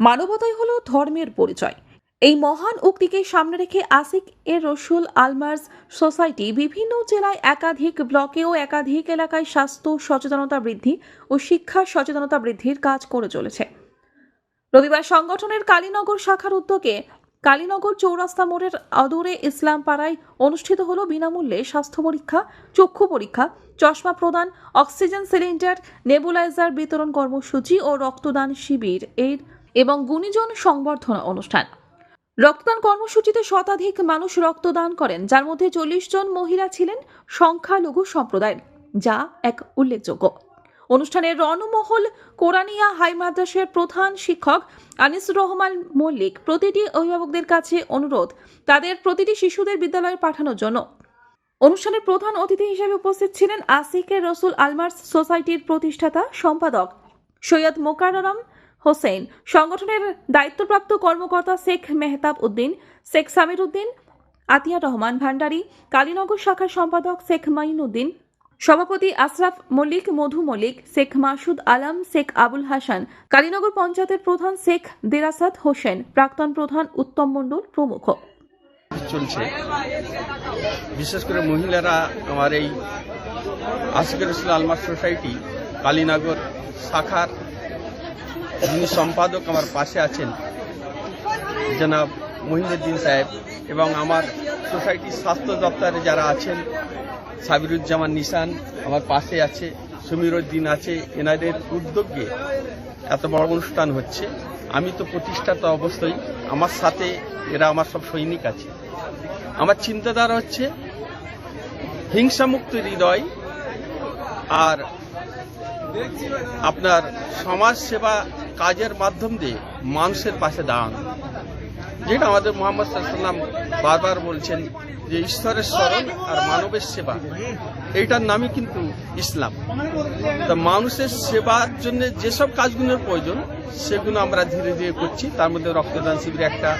মানবতাই হলো ধর্মের পরিচয়। এই মহান উক্তিকে সামনে রেখে আসিক এর রসুল আলমার্স সোসাইটি বিভিন্ন জেলায় একাধিক ব্লকে ও একাধিক এলাকায় স্বাস্থ্য সচেতনতা বৃদ্ধি ও শিক্ষা সচেতনতা বৃদ্ধির কাজ করে চলেছে। রবিবার সংগঠনের কালীনগর শাখার উদ্যোগে কালীনগর চৌরাস্তা মোড়ের অদূরে ইসলাম পাড়ায় অনুষ্ঠিত হলো বিনামূল্যে স্বাস্থ্য পরীক্ষা, চক্ষু পরীক্ষা, চশমা প্রদান, অক্সিজেন সিলিন্ডার, নেবুলাইজার বিতরণ কর্মসূচি ও রক্তদান শিবির। এর এবং গুণীজন সংবর্ধনা অনুষ্ঠান। রক্তদান কর্মসূচিতে শতাধিক মানুষ রক্তদান করেন, যার মধ্যে চল্লিশ জন মহিলা ছিলেন সংখ্যালঘু সম্প্রদায়ের, যা এক উল্লেখযোগ্য। অনুষ্ঠানে রণমহল কোরানিয়া হাই মাদ্রাসের প্রধান শিক্ষক আনিসুর রহমান মল্লিক, প্রতিটি অভিভাবকদের কাছে অনুরোধ, তাদের প্রতিটি শিশুদের বিদ্যালয়ে পাঠানোর জন্য। অনুষ্ঠানের প্রধান অতিথি হিসেবে উপস্থিত ছিলেন আসিকের রসুল আলমার্স সোসাইটির প্রতিষ্ঠাতা সম্পাদক সৈয়দ মোকাররম হোসেন। সংগঠনের দায়িত্বপ্রাপ্ত কর্মকর্তা শেখ মেহতাব উদ্দিন, শেখ সামির উদ্দিন, আতিয়া রহমান ভান্ডারী, কালীনগর শাখার সম্পাদক শেখ মাইন উদ্দিন, সভাপতি আশরাফ মল্লিক, মধু মল্লিক, শেখ মাসুদ আলম, শেখ আবুল হাসান, কালীনগর পঞ্চায়েতের প্রধান শেখ দেরাসাত হোসেন, প্রাক্তন প্রধান উত্তম মণ্ডল প্রমুখ। চলছে। বিশেষ করে মহিলারা আমার এই আশিকের সোসাইটি, কালীনগর শাখার যিনি সম্পাদক আমার পাশে আছেন জনাব মহিনুদ্দিন সাহেব এবং আমার সোসাইটির স্বাস্থ্য দপ্তরে যারা আছেন, সাবিরুজ্জামান নিশান আমার পাশে আছে, সমীরুদ্দিন আছে, এনাদের উদ্যোগে এত বড় অনুষ্ঠান হচ্ছে। আমি তো প্রতিষ্ঠাতা অবশ্যই, আমার সাথে এরা আমার সব সৈনিক আছে। আমার চিন্তাধারা হচ্ছে হিংসামুক্ত হৃদয় আর আপনার সমাজ সেবা কাজের মাধ্যম দিয়ে মানুষের পাশে দাঁড়ানো। যেটা আমাদের মোহাম্মদ সাল্লাম বারবার বলছেন যে ঈশ্বরের স্মরণ আর মানবের সেবা, এইটার নামই কিন্তু ইসলাম। তা মানুষের সেবার জন্য যেসব কাজগুলোর প্রয়োজন, সেগুলো আমরা ধীরে ধীরে করছি। তার মধ্যে রক্তদান শিবির একটা,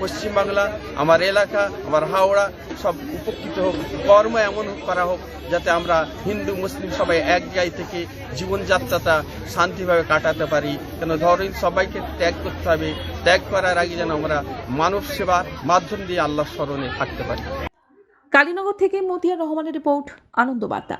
পশ্চিমবাংলা, আমার এলাকা, আমার হাওড়া সব উপকৃত হোক, কর্ম এমন করা হোক যাতে আমরা হিন্দু, মুসলিম সবাই এক জায়গায় থেকে জীবনযাত্রাটা শান্তিভাবে কাটাতে পারি। কেন ধরেন সবাইকে ত্যাগ করতে হবে। ত্যাগ করার আগে যেন আমরা মানব সেবার মাধ্যম দিয়ে আল্লাহ স্মরণে থাকতে পারি। কালীনগর থেকে মতিয়া রহমানের রিপোর্ট আনন্দ বার্তা